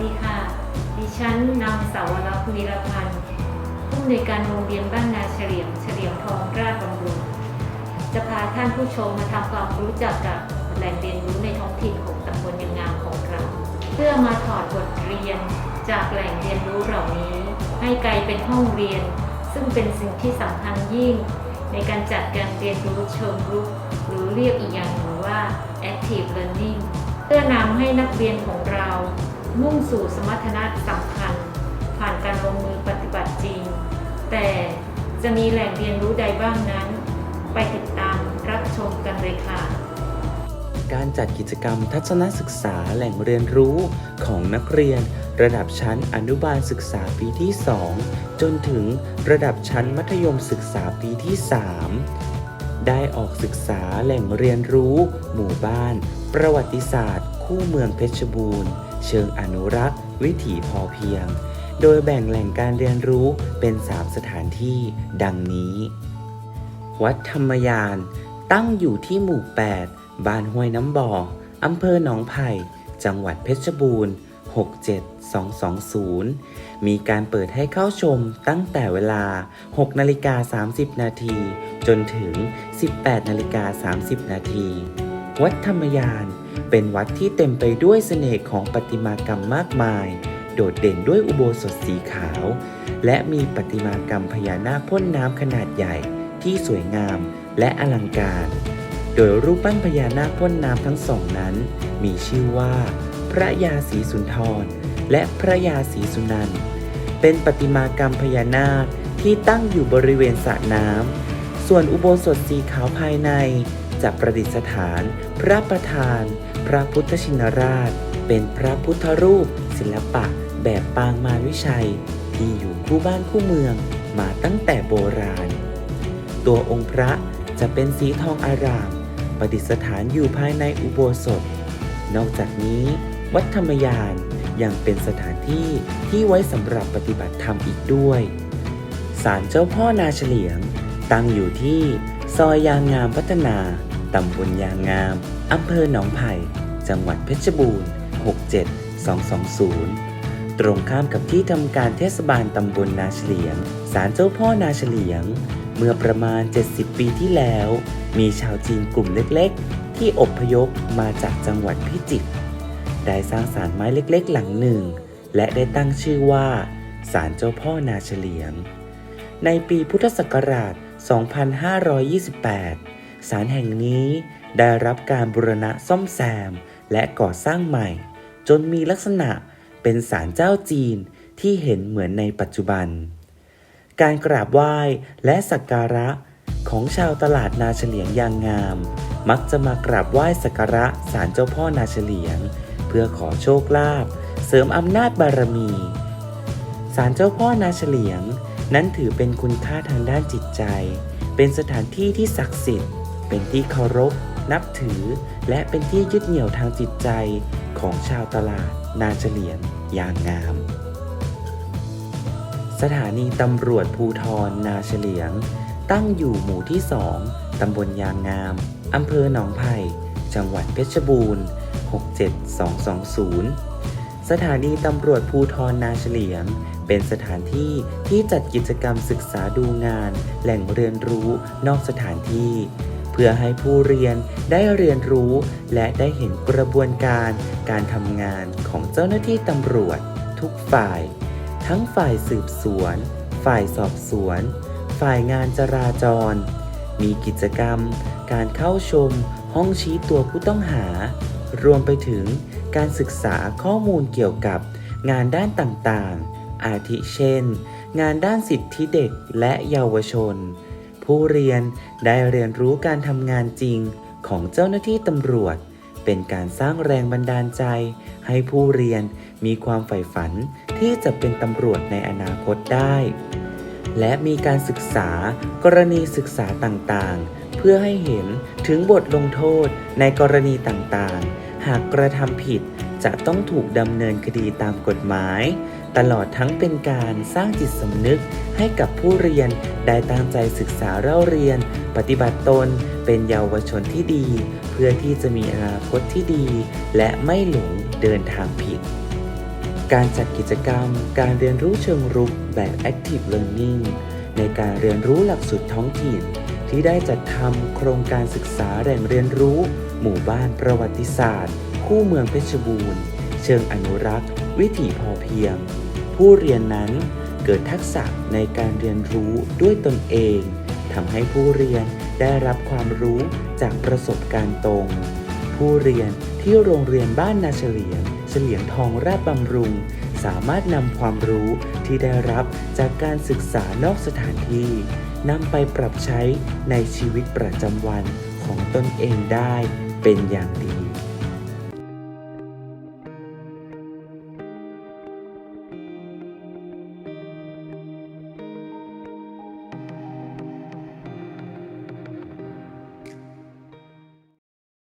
ดีค่ะ ดิฉันนางสาวรักษ์วีรพันธ์ผู้อำนวยการโรงเรียนบ้านนาเฉลียงเฉลียงทองกราชบำรุงจะพาท่านผู้ชมมาทำความรู้จักกับแหล่งเรียนรู้ในท้องถิ่นของตำบลยังงามของเรา เพื่อมาถอดบทเรียนจากแหล่งเรียนรู้เหล่านี้ ให้กลายเป็นห้องเรียน ซึ่งเป็นสิ่งที่สำคัญยิ่ง ในการจัดการเรียนรู้เชิงรุก หรือเรียกอีกอย่างหนึ่งว่า active learning เพื่อนำให้นักเรียนของเรา มุ่งสู่สมรรถนะสำคัญ ผ่านการลงมือปฏิบัติจริง แต่จะมีแหล่งเรียนรู้ใดบ้างนั้น ไปติดตามรับชมกันเลยค่ะ การจัดกิจกรรมทัศนศึกษาแหล่งเรียนรู้ของนักเรียน ระดับชั้นอนุบาลศึกษาปีที่ 2 จนถึงระดับชั้นมัธยมศึกษาปีที่ 3ได้ออกศึกษาแหล่งเรียนรู้ หมู่บ้าน ประวัติศาสตร์ คู่เมืองเพชรบูรณ์ เชิงอนุรักษ์ วิถีพอเพียง โดยแบ่งแหล่งการเรียนรู้เป็น 3 สถานที่ดังนี้ วัดธรรมยาน ตั้งอยู่ที่หมู่ 8 บ้านห้วยน้ำบ่ออำเภอหนองไผ่ จังหวัดเพชรบูรณ์ 67220 มีการเปิดให้เข้าชมตั้งแต่เวลา 6 นาฬิกา 30 นาที จนถึง 18 นาฬิกา 30 นาที วัดธรรมยาน เป็นวัดที่เต็มไปด้วยเสน่ห์ของประติมากรรมมากมาย โดดเด่นด้วยอุโบสถสีขาว และมีประติมากรรมพญานาคพ่นน้ำขนาดใหญ่ที่สวยงามและอลังการ โดยรูปปั้นพญานาคพ่นน้ำทั้งสองนั้น มีชื่อว่า พระยาศรีสุนทร และพระยาศรีสุนันเป็นประติมากรรมพญานาคที่ตั้งอยู่บริเวณสระน้ำส่วนอุโบสถสีขาวภายใน จะประดิษฐาน พระประธาน พระพุทธชินราช เป็นพระพุทธรูป ศิลปะ แบบปางมารวิชัย ที่อยู่คู่บ้านคู่เมืองมาตั้งแต่โบราณ ตัวองค์พระจะเป็นสีทองอาราม ประดิษฐานอยู่ภายในอุโบสถ นอกจากนี้ วัดธรรมยานยังเป็นสถานที่ที่ไว้สำหรับปฏิบัติธรรมอีกด้วย ศาลเจ้าพ่อนาเฉลียง ตั้งอยู่ที่ซอยยางงามพัฒนา ตำบลยางงาม อำเภอหนองไผ่ จังหวัดเพชรบูรณ์ 67220 ตรงข้ามกับที่ทำการเทศบาลตำบลนาเฉลียง ศาลเจ้าพ่อนาเฉลียง เมื่อประมาณ 70 ปีที่แล้ว มีชาวจีนกลุ่มเล็กๆ ที่อพยพมาจากจังหวัดพิจิตร ได้สร้างศาลไม้เล็กๆ หลังหนึ่ง และได้ตั้งชื่อว่าศาลเจ้าพ่อนาเฉลียง ในปีพุทธศักราช 2528 ศาลแห่งนี้ได้รับการบูรณะซ่อมแซม และก่อสร้างใหม่ จนมีลักษณะเป็นศาลเจ้าจีนที่เห็นเหมือนในปัจจุบัน การกราบไหว้และสักการะของชาวตลาดนาเฉลียงยางงาม มักจะมากราบไหว้สักการะศาลเจ้าพ่อนาเฉลียง เพื่อขอโชคลาภเสริมอำนาจบารมีศาลเจ้าพ่อนาเฉลียง นั้นถือเป็นคุณค่าทางด้านจิตใจ เป็นสถานที่ที่ศักดิ์สิทธิ์ เป็นที่เคารพ นับถือ และเป็นที่ยึดเหนี่ยวทางจิตใจของชาวตลาด นาเฉลียงอย่างงาม สถานีตำรวจภูทรนาเฉลียง ตั้งอยู่หมู่ที่2ตำบลยางงามอำเภอหนองไผ่ จังหวัดเพชรบูรณ์ 67220 สถานีตำรวจภูทรนาเฉลียง เป็นสถานที่ที่จัดกิจกรรมศึกษาดูงาน แหล่งเรียนรู้นอกสถานที่ เพื่อให้ผู้เรียนได้เรียนรู้ และได้เห็นกระบวนการ การทำงานของเจ้าหน้าที่ตำรวจ ทุกฝ่าย ทั้งฝ่ายสืบสวน ฝ่ายสอบสวน ฝ่ายงานจราจร มีกิจกรรม การเข้าชม ห้องชี้ตัวผู้ต้องหา รวมไปถึงการศึกษาข้อมูลเกี่ยวกับงานด้านต่างๆ อาทิเช่น งานด้านสิทธิเด็กและเยาวชน ผู้เรียนได้เรียนรู้การทำงานจริงของเจ้าหน้าที่ตำรวจ เป็นการสร้างแรงบันดาลใจ ให้ผู้เรียนมีความใฝ่ฝันที่จะเป็นตำรวจในอนาคตได้ และมีการศึกษากรณีศึกษาต่างๆ เพื่อให้เห็นถึงบทลงโทษในกรณีต่างๆ หากกระทำผิดจะต้องถูกดำเนินคดีตามกฎหมาย ตลอดทั้งเป็นการสร้างจิตสำนึกให้กับผู้เรียนได้ตั้งใจศึกษาเล่าเรียน ปฏิบัติตนเป็นเยาวชนที่ดี เพื่อที่จะมีอนาคตที่ดี และไม่หลงเดินทางผิด การจัดกิจกรรม การเรียนรู้เชิงรุกแบบ Active Learning ในการเรียนรู้หลักสูตรท้องถิ่น ที่ได้จัดทำโครงการศึกษาแหล่งเรียนรู้ หมู่บ้านประวัติศาสตร์ คู่เมืองเพชรบูรณ์ เชิงอนุรักษ์ วิถีพอเพียง ผู้เรียนนั้นเกิดทักษะในการเรียนรู้ด้วยตนเองทำให้ผู้เรียนได้รับความรู้จากประสบการณ์ตรง ผู้เรียนที่โรงเรียนบ้านนาเฉลียงเฉลียงทองราชบำรุง สามารถนำความรู้ที่ได้รับจากการศึกษานอกสถานที่นำไปปรับใช้ในชีวิตประจำวันของตนเองได้เป็นอย่างดี